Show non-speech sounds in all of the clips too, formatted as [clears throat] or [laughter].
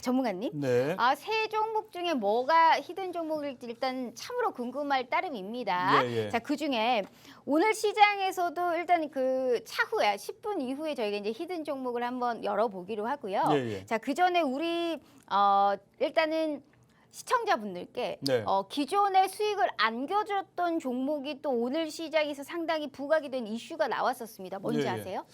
전문가님. 네. 아, 세 종목 중에 뭐가 히든 종목일지 일단 참으로 궁금할 따름입니다. 예, 예. 자, 그 중에 오늘 시장에서도 일단 그 차후에 10분 이후에 저희가 이제 히든 종목을 한번 열어보기로 하고요. 예, 예. 자, 그 전에 우리 어, 일단은 시청자분들께 네. 어, 기존의 수익을 안겨줬던 종목이 또 오늘 시장에서 상당히 부각이 된 이슈가 나왔었습니다. 뭔지 예, 예. 아세요?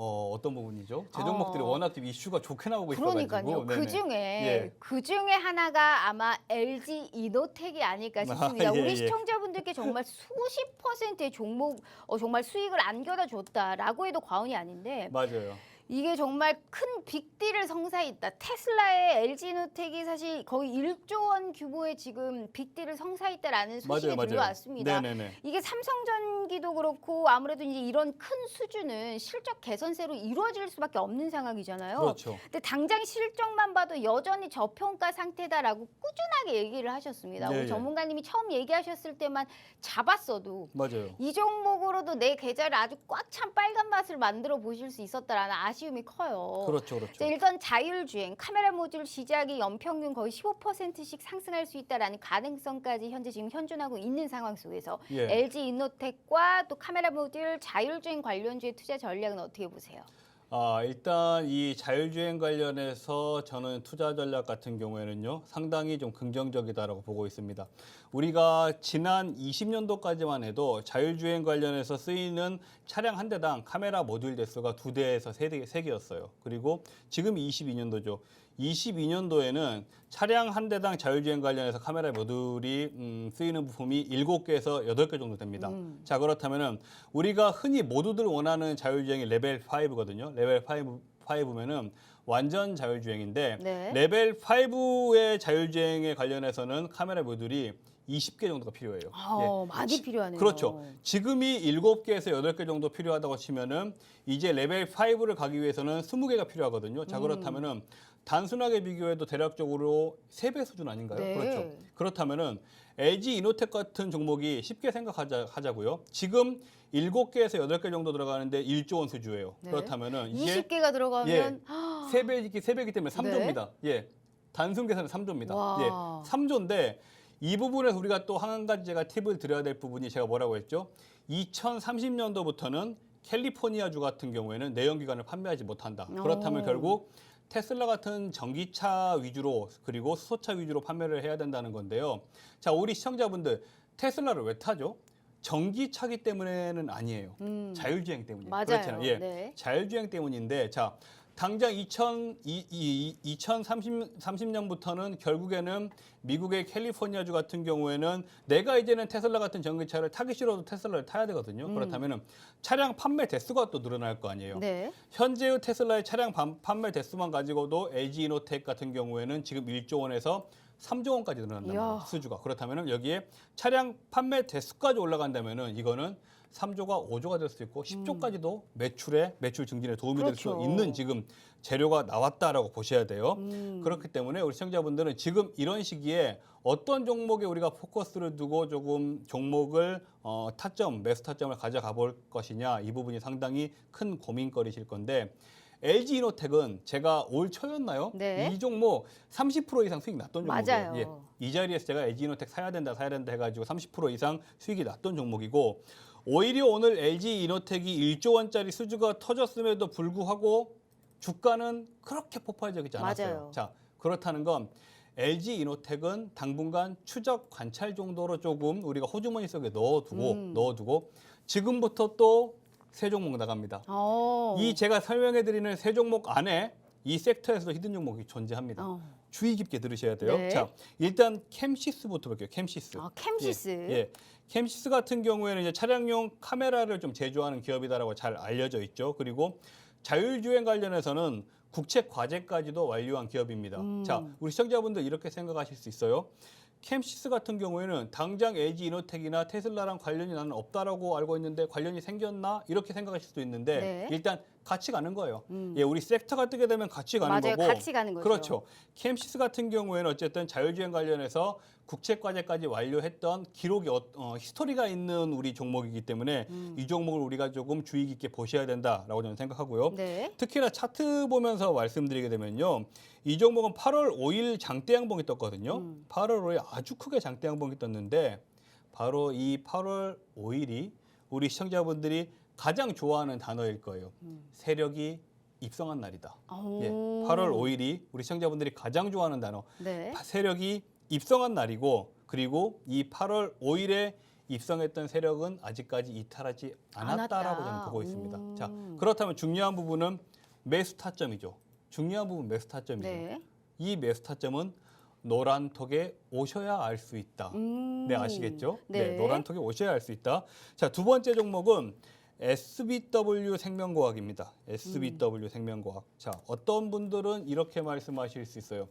어, 어떤 부분이죠? 제 종목들이 어. 워낙 좀 이슈가 좋게 나오고 그러니까요. 있어가지고. 그 네네. 중에 예. 그 중에 하나가 아마 LG 이노텍이 아닐까 싶습니다. [laughs] 아, 예, 우리 예. 시청자분들께 정말 수십 퍼센트의 종목 어, 정말 수익을 안겨다 줬다라고 해도 과언이 아닌데 맞아요. 이게 정말 큰 빅딜을 성사했다. 테슬라의 LG 이노텍이 사실 거의 1조 원 규모의 지금 빅딜을 성사했다라는 소식이 맞아요, 맞아요. 들려왔습니다. 네네네. 이게 삼성전기도 그렇고 아무래도 이제 이런 큰 수준은 실적 개선세로 이루어질 수밖에 없는 상황이잖아요. 그렇죠. 근데 당장 실적만 봐도 여전히 저평가 상태다라고 꾸준하게 얘기를 하셨습니다. 네, 우리 예. 전문가님이 처음 얘기하셨을 때만 잡았어도 맞아요. 이 종목으로도 내 계좌를 아주 꽉 찬 빨간 맛을 만들어 보실 수 있었다라는 아쉬움 이 커요. 그렇죠, 그렇죠. 자, 일단 자율주행 카메라 모듈 시작이 연평균 거의 15%씩 상승할 수 있다라는 가능성까지 현재 지금 현존하고 있는 상황 속에서 예. LG 이노텍과 또 카메라 모듈 자율주행 관련주의 투자 전략은 어떻게 보세요? 아, 일단 이 자율주행 관련해서 저는 투자 전략 같은 경우에는요, 상당히 좀 긍정적이다라고 보고 있습니다. 우리가 지난 20년도까지만 해도 자율주행 관련해서 쓰이는 차량 한 대당 카메라 모듈 대수가 두 대에서 세, 대, 세 개였어요. 그리고 지금이 22년도죠. 22년도에는 차량 한 대당 자율주행 관련해서 카메라 모듈이 음, 쓰이는 부품이 7개에서 8개 정도 됩니다. 음. 자, 그렇다면은 우리가 흔히 모두들 원하는 자율주행이 레벨 5거든요. 레벨 5 5면은 완전 자율주행인데 네. 레벨 5의 자율주행에 관련해서는 카메라 모듈이 20개 정도가 필요해요. 아, 예. 많이 필요하네요. 그렇죠. 지금이 7개에서 8개 정도 필요하다고 치면은 이제 레벨 5를 가기 위해서는 20개가 필요하거든요. 자, 음. 그렇다면은 단순하게 비교해도 대략적으로 3배 수준 아닌가요? 네. 그렇죠. 그렇다면은 LG 이노텍 같은 종목이 쉽게 생각하자 하자고요. 지금 7개에서 8개 정도 들어가는데 1조 원 수주예요. 네. 그렇다면은 이게 20개가 들어가면 3배이기 3배이기 때문에 3조입니다. 예. 단순 계산은 3조입니다. 네. 와. 예. 3조인데 이 부분에서 우리가 또 한 가지 제가 팁을 드려야 될 부분이 제가 뭐라고 했죠? 2030년도부터는 캘리포니아주 같은 경우에는 내연기관을 판매하지 못한다. 그렇다면 오. 결국 테슬라 같은 전기차 위주로 그리고 수소차 위주로 판매를 해야 된다는 건데요. 자, 우리 시청자분들 테슬라를 왜 타죠? 전기차기 때문에는 아니에요. 음. 자율주행 때문이에요. 맞아요. 그렇잖아요. 예. 네. 자율주행 때문인데 자 당장 2000, 이, 이, 2030 30년부터는 결국에는 미국의 캘리포니아주 같은 경우에는 내가 이제는 테슬라 같은 전기차를 타기 싫어도 테슬라를 타야 되거든요. 음. 그렇다면은 차량 판매 대수가 또 늘어날 거 아니에요. 네. 현재의 테슬라의 차량 반- 판매 대수만 가지고도 LG 이노텍 같은 경우에는 지금 1조 원에서 3조 원까지 늘어난다. 이야. 수주가. 그렇다면 여기에 차량 판매 대수까지 올라간다면은 이거는 3조가 5조가 될수 있고 10조까지도 매출에 매출 증진에 도움이 될수 음. 그렇죠. 있는 지금 재료가 나왔다라고 보셔야 돼요. 음. 그렇기 때문에 우리 시청자분들은 지금 이런 시기에 어떤 종목에 우리가 포커스를 두고 조금 종목을 어, 타점, 매수 타점을 가져가 볼 것이냐 이 부분이 상당히 큰 고민거리실 건데 LG 이노텍은 제가 올 초였나요? 네. 이 종목 30% 이상 수익 났던 종목이에요. 맞아요. 예. 이 자리에서 제가 LG 이노텍 사야 된다, 사야 된다 해가지고 30% 이상 수익이 났던 종목이고 오히려 오늘 LG 이노텍이 1조 원짜리 수주가 터졌음에도 불구하고 주가는 그렇게 폭발적이지 않았어요. 맞아요. 자 그렇다는 건 LG 이노텍은 당분간 추적 관찰 정도로 조금 우리가 호주머니 속에 넣어두고 음. 넣어두고 지금부터 또 세 종목 나갑니다. 어. 이 제가 설명해 드리는 세 종목 안에 이 섹터에서도 히든 종목이 존재합니다. 어. 주의 깊게 들으셔야 돼요. 네. 자, 일단 캠시스부터 볼게요. 캠시스. 아, 캠시스. 예, 예. 캠시스 같은 경우에는 이제 차량용 카메라를 좀 제조하는 기업이다라고 잘 알려져 있죠. 그리고 자율주행 관련해서는 국책 과제까지도 완료한 기업입니다. 음. 자, 우리 시청자분들 이렇게 생각하실 수 있어요. 캠시스 같은 경우에는 당장 LG 이노텍이나 테슬라랑 관련이 나는 없다라고 알고 있는데 관련이 생겼나 이렇게 생각하실 수도 있는데 네. 일단 같이 가는 거예요. 음. 예, 우리 섹터가 뜨게 되면 같이 가는 맞아요. 거고. 같이 가는 거죠. 그렇죠. 캠시스 같은 경우에는 어쨌든 자율주행 관련해서 국책 과제까지 완료했던 기록이 어, 어, 히스토리가 있는 우리 종목이기 때문에 음. 이 종목을 우리가 조금 주의 깊게 보셔야 된다라고 저는 생각하고요. 네. 특히나 차트 보면서 말씀드리게 되면요. 이 종목은 8월 5일 장대 양봉이 떴거든요. 음. 8월 5일 아주 크게 장대 양봉이 떴는데 바로 이 8월 5일이 우리 시청자분들이 가장 좋아하는 단어일 거예요. 음. 세력이 입성한 날이다. 오. 예, 8월 5일이 우리 시청자분들이 가장 좋아하는 단어. 네. 세력이 입성한 날이고 그리고 이 8월 5일에 입성했던 세력은 아직까지 이탈하지 않았다라고 않았다. 저는 보고 있습니다. 음. 자, 그렇다면 중요한 부분은 매수 타점이죠. 중요한 부분 매수 타점이에요. 네. 이 매수 타점은 노란 톡에 오셔야 알 수 있다. 음. 네, 아시겠죠? 네. 노란 톡에 오셔야 알 수 있다. 자, 두 번째 종목은 SBW 생명과학입니다. SBW 음. 생명과학. 자, 어떤 분들은 이렇게 말씀하실 수 있어요.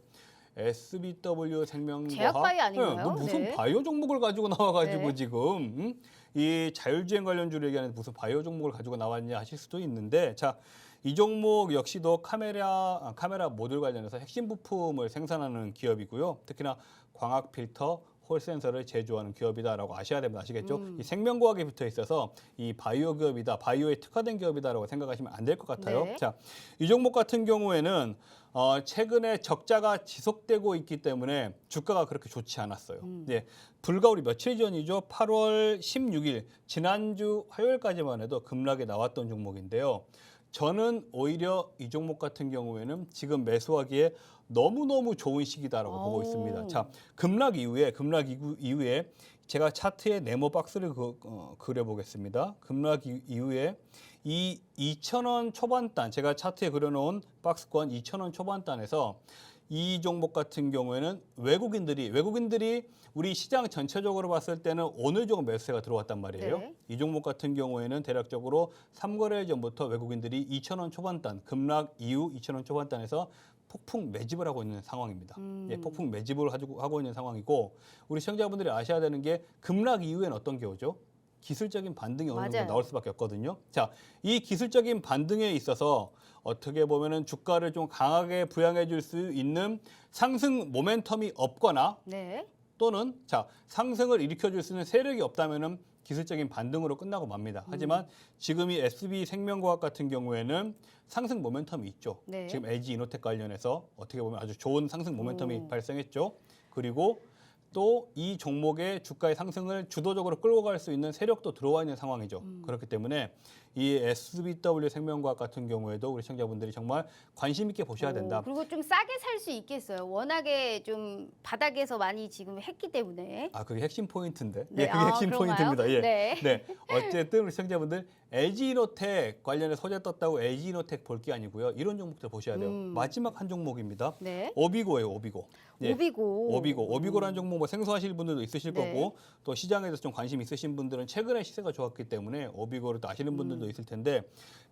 SBW 생명과학. 제약바이오 아닌가요? 네, 너 무슨 네. 바이오 종목을 가지고 나와가지고 네. 지금 음? 이 자율주행 관련주를 얘기하는 무슨 바이오 종목을 가지고 나왔냐 하실 수도 있는데 자. 이 종목 역시도 카메라 아, 카메라 모듈 관련해서 핵심 부품을 생산하는 기업이고요. 특히나 광학 필터, 홀 센서를 제조하는 기업이다라고 아셔야 됩니다. 아시겠죠? 음. 이 생명과학에 붙어 있어서 이 바이오 기업이다, 바이오에 특화된 기업이다라고 생각하시면 안 될 것 같아요. 네. 자, 이 종목 같은 경우에는 어, 최근에 적자가 지속되고 있기 때문에 주가가 그렇게 좋지 않았어요. 음. 네, 불과 우리 며칠 전이죠. 8월 16일 지난주 화요일까지만 해도 급락이 나왔던 종목인데요. 저는 오히려 이 종목 같은 경우에는 지금 매수하기에 너무너무 좋은 시기다라고 보고 오. 있습니다. 자, 급락 이후에 급락 이후- 이후에 제가 차트에 네모 박스를 그, 어, 그려보겠습니다. 급락 이- 이후에 이 2,000원 초반단 제가 차트에 그려놓은 박스권 2,000원 초반단에서 이 종목 같은 경우에는 외국인들이 외국인들이 우리 시장 전체적으로 봤을 때는 오늘 조금 매수세가 들어왔단 말이에요. 네. 이 종목 같은 경우에는 대략적으로 3거래 전부터 외국인들이 2,000원 초반단 급락 이후 2,000원 초반단에서 폭풍 매집을 하고 있는 상황입니다. 음. 예, 폭풍 매집을 하고 있는 상황이고 우리 시청자분들이 아셔야 되는 게 급락 이후엔 어떤 게 오죠? 기술적인 반등이 어느 정도. 나올 수밖에 없거든요. 자, 이 기술적인 반등에 있어서 어떻게 보면은 주가를 좀 강하게 부양해 줄 수 있는 상승 모멘텀이 없거나 네. 또는 자 상승을 일으켜 줄 수 있는 세력이 없다면은 기술적인 반등으로 끝나고 맙니다. 음. 하지만 지금 이 SB 생명과학 같은 경우에는 상승 모멘텀이 있죠. 네. 지금 LG 이노텍 관련해서 어떻게 보면 아주 좋은 상승 모멘텀이 오. 발생했죠. 그리고 또 이 종목의 주가의 상승을 주도적으로 끌고 갈 수 있는 세력도 들어와 있는 상황이죠. 음. 그렇기 때문에 이 SBW 생명과학 같은 경우에도 우리 시청자분들이 정말 관심 있게 보셔야 된다. 오, 그리고 좀 싸게 살 수 있겠어요. 워낙에 좀 바닥에서 많이 지금 했기 때문에. 아, 그게 핵심 포인트인데. 네, 예, 그게 아, 핵심 그런가요? 포인트입니다. 예. 네. 네. [laughs] 어쨌든 우리 시청자분들 LG 이노텍 관련해 소재 떴다고 LG 이노텍 볼 게 아니고요. 이런 종목들 보셔야 돼요. 음. 마지막 한 종목입니다. 네. 오비고예요, 오비고. 예. 오비고. 오비고. 오비고라는 종목 뭐 생소하실 분들도 있으실 네. 거고 또 시장에 대해서 좀 관심 있으신 분들은 최근에 시세가 좋았기 때문에 오비고를 또 아시는 분들도 음. 있을 텐데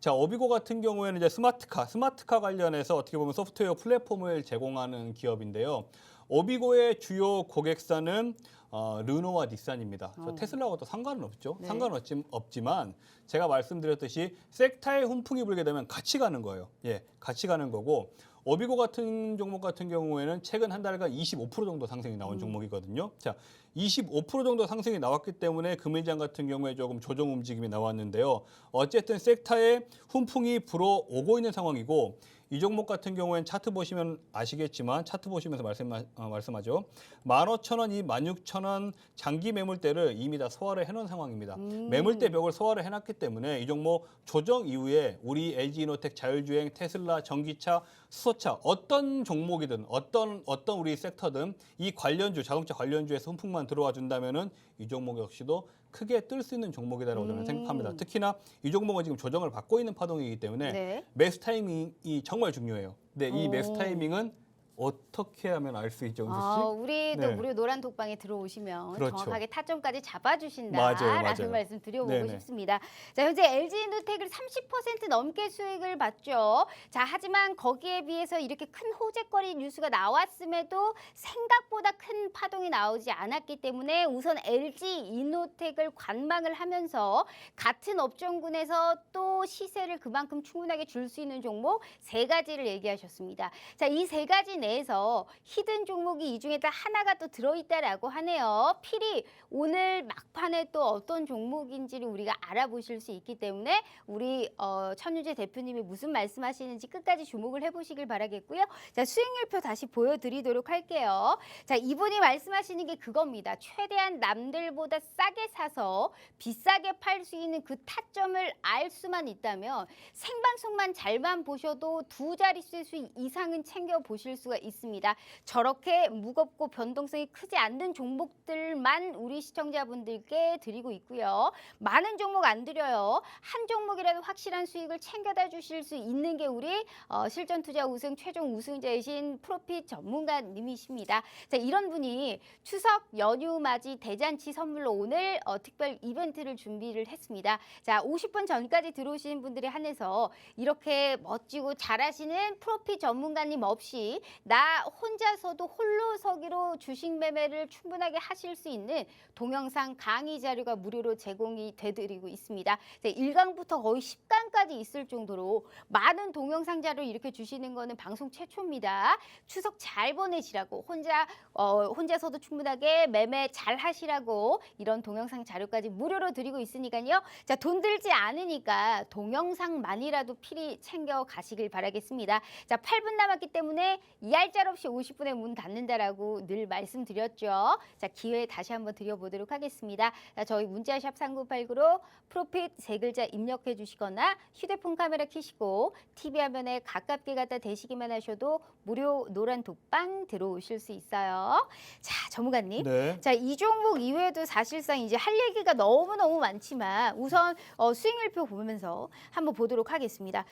자, 오비고 같은 경우에는 이제 스마트카, 스마트카 관련해서 어떻게 보면 소프트웨어 플랫폼을 제공하는 기업인데요. 오비고의 주요 고객사는 어, 르노와 닛산입니다. 어. 테슬라와도 상관은 없죠. 네. 상관은 없지, 없지만 제가 말씀드렸듯이 섹타에 훈풍이 불게 되면 같이 가는 거예요. 예, 같이 가는 거고 오비고 같은 종목 같은 경우에는 최근 한 달간 25% 정도 상승이 나온 음. 종목이거든요. 자, 25% 정도 상승이 나왔기 때문에 금일장 같은 경우에 조금 조정 움직임이 나왔는데요. 어쨌든 섹타에 훈풍이 불어오고 있는 상황이고 이 종목 같은 경우에는 차트 보시면 아시겠지만 차트 보시면서 말씀, 어, 말씀하죠. 15,000원, 이 16,000원 장기 매물대를 이미 다 소화를 해놓은 상황입니다. 음. 매물대 벽을 소화를 해놨기 때문에 이 종목 조정 이후에 우리 LG 이노텍 자율주행, 테슬라, 전기차, 수소차 어떤 종목이든 어떤 어떤 우리 섹터든 이 관련주 자동차 관련주에서 훈풍만 들어와 준다면은 이 종목 역시도 크게 뜰 수 있는 종목이다라고 저는 음. 생각합니다. 특히나 이 종목은 지금 조정을 받고 있는 파동이기 때문에 네. 매수 타이밍이 정말 중요해요. 근데 이 오. 매수 타이밍은 어떻게 하면 알 수 있죠, 은수 씨? 아, 우리도 네. 무료 노란 독방에 들어오시면 그렇죠. 정확하게 타점까지 잡아주신다라는. 말씀 드려보고 네네. 싶습니다. 자, 현재 LG 인도텍을 30% 넘게 수익을 봤죠. 자, 하지만 거기에 비해서 이렇게 큰 호재거리 뉴스가 나왔음에도 생각보다 큰 파동이 나오지 않았기 때문에 우선 LG 이노텍을 관망을 하면서 같은 업종군에서 또 시세를 그만큼 충분하게 줄 수 있는 종목 세 가지를 얘기하셨습니다. 자, 이 세 가지 내에서 히든 종목이 이 중에 다 하나가 또 들어있다라고 하네요. 필히 오늘 막판에 또 어떤 종목인지를 우리가 알아보실 수 있기 때문에 우리 어, 천유재 대표님이 무슨 말씀하시는지 끝까지 주목을 해보시길 바라겠고요. 자, 수익률표 다시 보여드리도록 할게요. 자, 이분이 말씀하시는 게 그겁니다. 최대한 남들보다 싸게 사서 비싸게 팔 수 있는 그 타점을 알 수만 있다면 생방송만 잘만 보셔도 두 자릿수 수 이상은 챙겨 보실 수가 있습니다. 저렇게 무겁고 변동성이 크지 않는 종목들만 우리 시청자분들께 드리고 있고요. 많은 종목 안 드려요. 한 종목이라도 확실한 수익을 챙겨다 주실 수 있는 게 우리 어, 실전 투자 우승 최종 우승자이신 프로핏 전문가님이십니다. 자, 이런 분이 추석 연휴 맞이 대잔치 선물로 오늘 어, 특별 이벤트를 준비를 했습니다. 자, 50분 전까지 들어오시는 분들에 한해서 이렇게 멋지고 잘하시는 프로핏 전문가님 없이 나 혼자서도 홀로서기로 주식 매매를 충분하게 하실 수 있는 동영상 강의 자료가 무료로 제공이 되드리고 있습니다. 1강부터 거의 10강까지 있을 정도로 많은 동영상 자료 이렇게 주시는 거는 방송 최초입니다. 추석 잘 보내시라고 혼자 어, 혼자서도 충분하게 매매 잘 하시라고 이런 동영상 자료까지 무료로 드리고 있으니까요. 자, 돈 들지 않으니까 동영상만이라도 필히 챙겨 가시길 바라겠습니다. 자, 8분 남았기 때문에 이 알짤 없이 50분에 문 닫는다라고 늘 말씀드렸죠. 자, 기회 다시 한번 드려보도록 하겠습니다. 자, 저희 문자샵 3989로 프로핏 세 글자 입력해 주시거나 휴대폰 카메라 켜시고 TV 화면에 가깝게 갖다 대시기만 하셔도 무료 노란 독방 들어오실 수 있어요. 자, 전문가님. 네. 자, 이 종목 이외에도 사실상 이제 할 얘기가 너무너무 많지만 우선 어, 수익률표 보면서 한번 보도록 하겠습니다.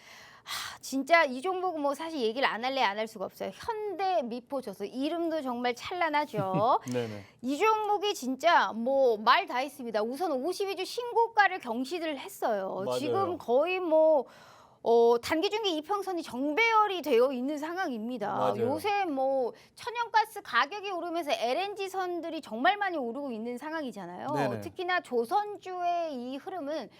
하, 진짜 이 종목은 뭐 사실 얘기를 안 할래 안 할 수가 없어요. 현대 미포저서 이름도 정말 찬란하죠. [laughs] 네네. 이 종목이 진짜 뭐 말 다 했습니다. 우선 52주 신고가를 경신을 했어요. 맞아요. 지금 거의 뭐 어, 단기 중기 이평선이 정배열이 되어 있는 상황입니다. 맞아요. 요새 뭐 천연가스 가격이 오르면서 LNG 선들이 정말 많이 오르고 있는 상황이잖아요. 네네. 특히나 조선주의 이 흐름은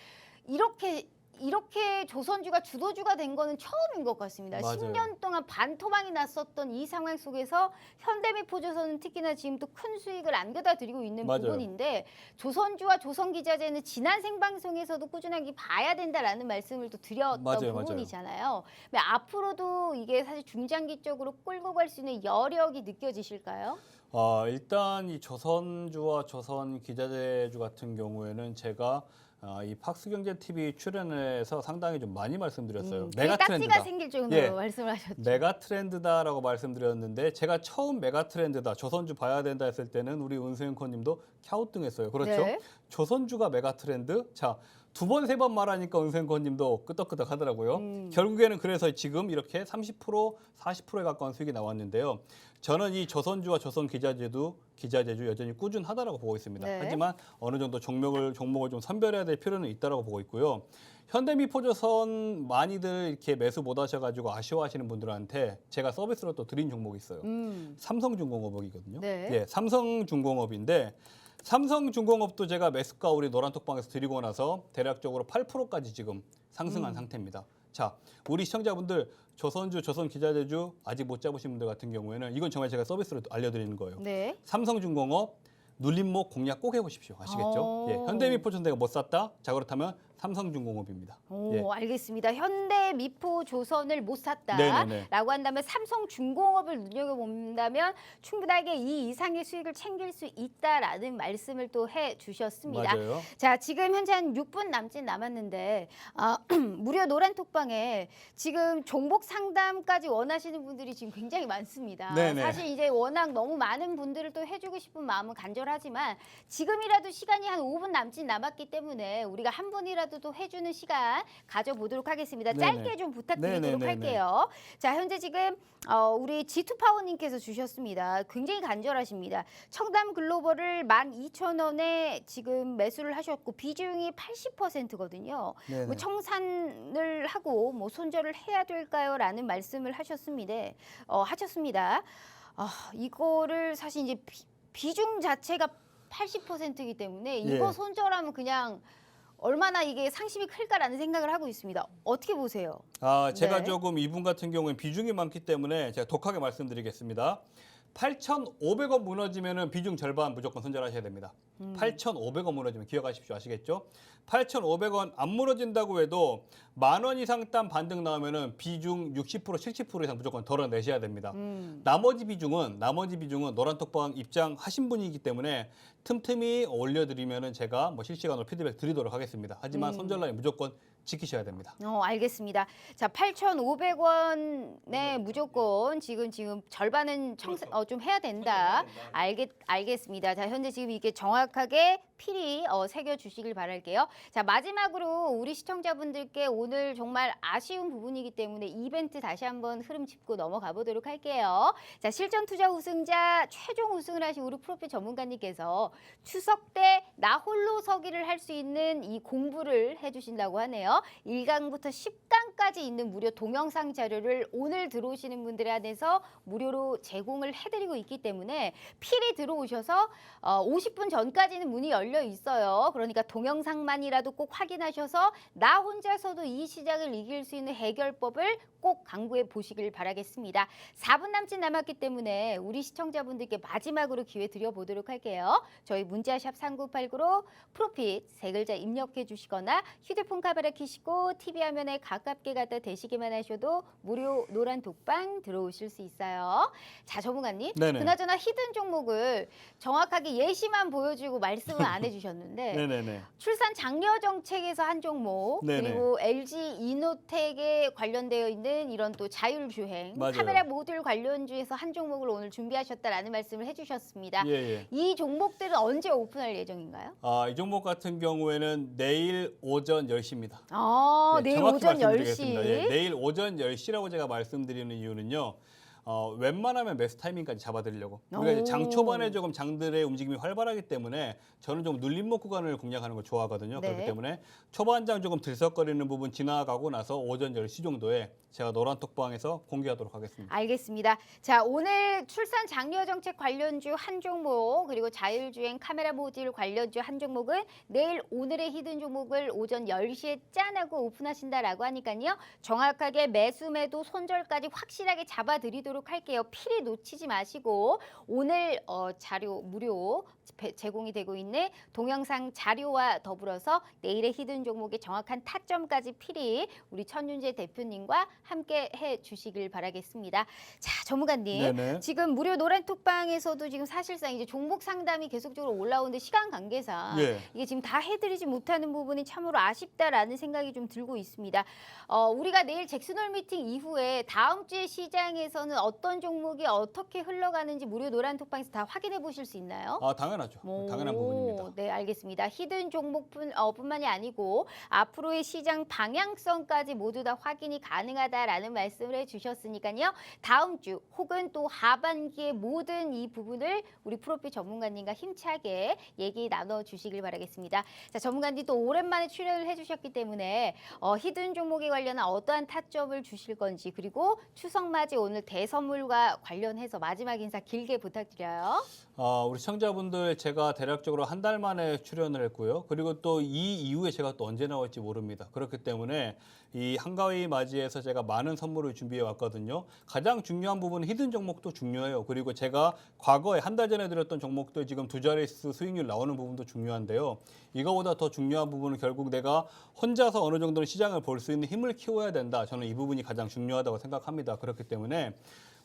이렇게 이렇게 조선주가 주도주가 된 거는 처음인 것 같습니다. 맞아요. 10년 동안 반토막이 났었던 이 상황 속에서 현대미포조선은 특히나 지금 또큰 수익을 안겨다 드리고 있는 맞아요. 부분인데 조선주와 조선기자재는 지난 생방송에서도 꾸준하게 봐야 된다라는 말씀을 또 드렸던 맞아요, 맞아요. 부분이잖아요. 근데 앞으로도 이게 사실 중장기적으로 끌고 갈 수 있는 여력이 느껴지실까요? 아, 일단 이 조선주와 조선 기자재주 같은 경우에는 제가 아, 이 팍스경제 TV 출연해서 상당히 좀 많이 말씀드렸어요. 음, 메가 트렌드다. 생길 정도로 예. 말씀을 하셨죠. 메가 트렌드다라고 말씀드렸는데 제가 처음 메가 트렌드다 조선주 봐야 된다 했을 때는 우리 은수앵커님도 캬우뚱했어요. 그렇죠? 네. 조선주가 메가 트렌드. 자. 두 번 세 번 말하니까 은생권님도 끄덕끄덕 하더라고요. 음. 결국에는 그래서 지금 이렇게 30% 40%에 가까운 수익이 나왔는데요. 저는 이 조선주와 조선 기자재도 기자재주 여전히 꾸준하다라고 보고 있습니다. 네. 하지만 어느 정도 종목을 종목을 좀 선별해야 될 필요는 있다라고 보고 있고요. 현대미포조선 많이들 이렇게 매수 못 하셔가지고 아쉬워하시는 분들한테 제가 서비스로 또 드린 종목이 있어요. 음. 삼성중공업이거든요. 네. 예, 삼성중공업인데 삼성중공업도 제가 매수가 우리 노란톡방에서 드리고 나서 대략적으로 8%까지 지금 상승한 음. 상태입니다. 자, 우리 시청자분들 조선주, 조선 기자재주 아직 못 잡으신 분들 같은 경우에는 이건 정말 제가 서비스로 알려드리는 거예요. 네. 삼성중공업 눌림목 공략 꼭 해보십시오. 아시겠죠? 오. 예, 현대미포전 내가 못 샀다. 자 그렇다면 삼성중공업입니다. 오, 예. 알겠습니다. 현대 미포 조선을 못 샀다라고. 한다면 삼성중공업을 눈여겨본다면 충분하게 이 이상의 수익을 챙길 수 있다라는 말씀을 또 해주셨습니다. 맞아요. 자, 지금 현재 한 6분 남짓 남았는데 아, [clears throat] 무료 노란 톡방에 지금 종목 상담까지 원하시는 분들이 지금 굉장히 많습니다. 네네. 사실 이제 워낙 너무 많은 분들을 또 해주고 싶은 마음은 간절하지만 지금이라도 시간이 한 5분 남짓 남았기 때문에 우리가 한 분이라도 인사도 해주는 시간 가져보도록 하겠습니다. 네네. 짧게 좀 부탁드리도록 네네네네. 할게요. 자, 현재 지금 어, 우리 G2파워님께서 주셨습니다. 굉장히 간절하십니다. 청담 글로벌을 12,000원에 지금 매수를 하셨고 비중이 80%거든요. 네네. 뭐 청산을 하고 뭐 손절을 해야 될까요?라는 말씀을 하셨습니다. 어, 하셨습니다. 아, 이거를 사실 이제 비, 비중 자체가 80%이기 때문에 이거 예. 손절하면 그냥 얼마나 이게 상심이 클까라는 생각을 하고 있습니다. 어떻게 보세요? 아, 제가 네. 조금 이분 같은 경우는 비중이 많기 때문에 제가 독하게 말씀드리겠습니다. 8,500원 무너지면은 비중 절반 무조건 손절하셔야 됩니다. 음. 8,500원 무너지면 기억하십시오. 아시겠죠? 8,500원 안 무너진다고 해도 만 원 이상 딴 반등 나오면은 비중 60% 70% 이상 무조건 덜어내셔야 됩니다. 음. 나머지 비중은 나머지 비중은 노란톡방 입장하신 분이기 때문에 틈틈이 올려드리면은 제가 뭐 실시간으로 피드백 드리도록 하겠습니다. 하지만 음. 손절 라인 무조건 지키셔야 됩니다. 어, 알겠습니다. 자, 8,500원에 무조건 지금 지금 절반은 청산 어, 좀 해야 된다. 알겠 알겠습니다. 자, 현재 지금 이게 정확하게 필히 어, 새겨 주시길 바랄게요. 자, 마지막으로 우리 시청자분들께 오늘 정말 아쉬운 부분이기 때문에 이벤트 다시 한번 흐름 짚고 넘어가 보도록 할게요. 자, 실전 투자 우승자 최종 우승을 하신 우리 프로필 전문가님께서 추석 때 나 홀로 서기를 할 수 있는 이 공부를 해주신다고 하네요. 1강부터 10강까지 있는 무료 동영상 자료를 오늘 들어오시는 분들에 한해서 무료로 제공을 해드리고 있기 때문에 필히 들어오셔서 어, 50분 전까지는 문이 열려 있어요. 그러니까 동영상만이라도 꼭 확인하셔서 나 혼자서도 이 시장을 이길 수 있는 해결법을 꼭 강구해 보시길 바라겠습니다. 4분 남짓 남았기 때문에 우리 시청자분들께 마지막으로 기회 드려보도록 할게요. 저희 문자샵 3989로 프로핏 세 글자 입력해 주시거나 휴대폰 카메라 켜시고 TV 화면에 가깝게 갖다 대시기만 하셔도 무료 노란 독방 들어오실 수 있어요. 자, 전문가님. 네네. 그나저나 히든 종목을 정확하게 예시만 보여주고 말씀을 안 해주셨는데. [laughs] 출산 장려 정책에서 한 종목 네네. 그리고 LG 이노텍에 관련되어 있는 이런 또 자율주행 맞아요. 카메라 모듈 관련주에서 한 종목을 오늘 준비하셨다라는 말씀을 해주셨습니다. 예, 예. 이 종목들은 언제 오픈할 예정인가요? 아, 이 종목 같은 경우에는 내일 오전 10시입니다. 아, 내일 오전 10시. 예, 내일 오전 10시라고 제가 말씀드리는 이유는요. 어, 웬만하면 매수 타이밍까지 잡아드리려고. 우리가 이제 장 오. 초반에 조금 장들의 움직임이 활발하기 때문에 저는 좀 눌림목 구간을 공략하는 걸 좋아하거든요. 네. 그렇기 때문에 초반장 조금 들썩거리는 부분 지나가고 나서 오전 10시 정도에 제가 노란 톡방에서 공개하도록 하겠습니다. 알겠습니다. 자, 오늘 출산 장려 정책 관련주 한 종목 그리고 자율주행 카메라 모듈 관련주 한 종목은 내일 오늘의 히든 종목을 오전 10시에 짠하고 오픈하신다라고 하니까요. 정확하게 매수 매도 손절까지 확실하게 잡아 드리도록 할게요. 필히 놓치지 마시고 오늘 어, 자료 무료 배- 제공이 되고 있는 동영상 자료와 더불어서 내일의 히든 종목의 정확한 타점까지 필히 우리 천윤재 대표님과 함께 해 주시길 바라겠습니다. 자, 전문가님. 네네. 지금 무료 노란 톡방에서도 지금 사실상 이제 종목 상담이 계속적으로 올라오는데 시간 관계상 예. 이게 지금 다 해드리지 못하는 부분이 참으로 아쉽다라는 생각이 좀 들고 있습니다. 어, 우리가 내일 잭슨홀 미팅 이후에 다음 주에 시장에서는 어떤 종목이 어떻게 흘러가는지 무료 노란 톡방에서 다 확인해 보실 수 있나요? 아, 당연하죠. 당연한 오, 부분입니다. 네, 알겠습니다. 히든 종목뿐 어, 뿐만이 아니고 앞으로의 시장 방향성까지 모두 다 확인이 가능하다라는 말씀을 해주셨으니까요. 다음 주 혹은 또 하반기의 모든 이 부분을 우리 프로필 전문가님과 힘차게 얘기 나눠 주시길 바라겠습니다. 자, 전문가님 또 오랜만에 출연을 해주셨기 때문에 어, 히든 종목에 관련한 어떠한 타점을 주실 건지 그리고 추석 맞이 오늘 대선 물과 관련해서 마지막 인사 길게 부탁드려요. 아, 우리 시청자분들 제가 대략적으로 한 달 만에 출연을 했고요. 그리고 또 이 이후에 제가 또 언제 나올지 모릅니다. 그렇기 때문에 이 한가위 맞이해서 제가 많은 선물을 준비해 왔거든요. 가장 중요한 부분은 히든 종목도 중요해요. 그리고 제가 과거에 한 달 전에 드렸던 종목들 지금 두 자릿수 수익률 나오는 부분도 중요한데요. 이거보다 더 중요한 부분은 결국 내가 혼자서 어느 정도는 시장을 볼 수 있는 힘을 키워야 된다. 저는 이 부분이 가장 중요하다고 생각합니다. 그렇기 때문에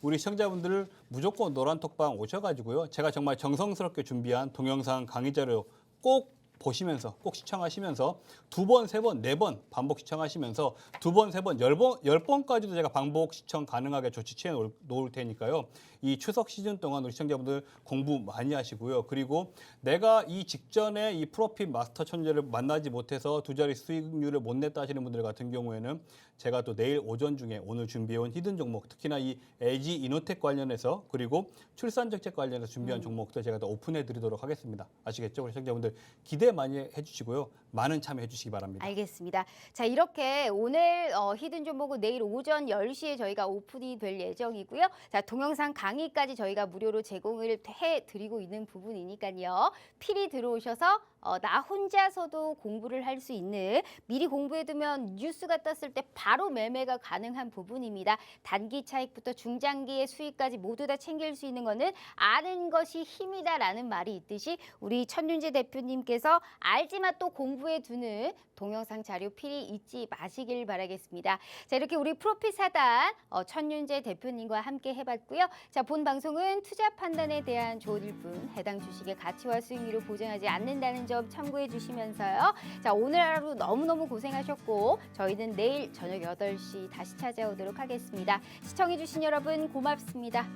우리 시청자분들 무조건 노란 톡방 오셔가지고요. 제가 정말 정성스럽게 준비한 동영상 강의 자료 꼭 보시면서 꼭 시청하시면서 두 번, 세 번, 네 번 반복 시청하시면서 두 번, 세 번, 열 번, 열 번까지도 제가 반복 시청 가능하게 조치 취해 놓을, 놓을 테니까요. 이 추석 시즌 동안 우리 시청자분들 공부 많이 하시고요. 그리고 내가 이 직전에 이 프로핏 마스터 천재를 만나지 못해서 두 자리 수익률을 못 냈다 하시는 분들 같은 경우에는 제가 또 내일 오전 중에 오늘 준비해온 히든 종목 특히나 이 LG 이노텍 관련해서 그리고 출산 정책 관련해서 준비한 종목들 제가 또 오픈해 드리도록 하겠습니다. 아시겠죠? 우리 시청자분들 기대 많이 해주시고요. 많은 참여해 주시기 바랍니다. 알겠습니다. 자, 이렇게 오늘 어, 히든 종목은 내일 오전 10시에 저희가 오픈이 될 예정이고요. 자, 동영상 강 의까지 저희가 무료로 제공을 해 드리고 있는 부분이니까요. 필히 들어오셔서 어, 나 혼자서도 공부를 할 수 있는 미리 공부해 두면 뉴스가 떴을 때 바로 매매가 가능한 부분입니다. 단기 차익부터 중장기의 수익까지 모두 다 챙길 수 있는 거는 아는 것이 힘이다라는 말이 있듯이 우리 천윤재 대표님께서 알지만 또 공부해 두는 동영상 자료 필히 잊지 마시길 바라겠습니다. 자 이렇게 우리 프로핏 사단 어, 천윤재 대표님과 함께 해봤고요. 자본 방송은 투자 판단에 대한 조언일 뿐 해당 주식의 가치와 수익률을 보장하지 않는다는 점 참고해 주시면서요. 자, 오늘 하루 너무너무 고생하셨고 저희는 내일 저녁 여덟 시 다시 찾아오도록 하겠습니다. 시청해 주신 여러분 고맙습니다.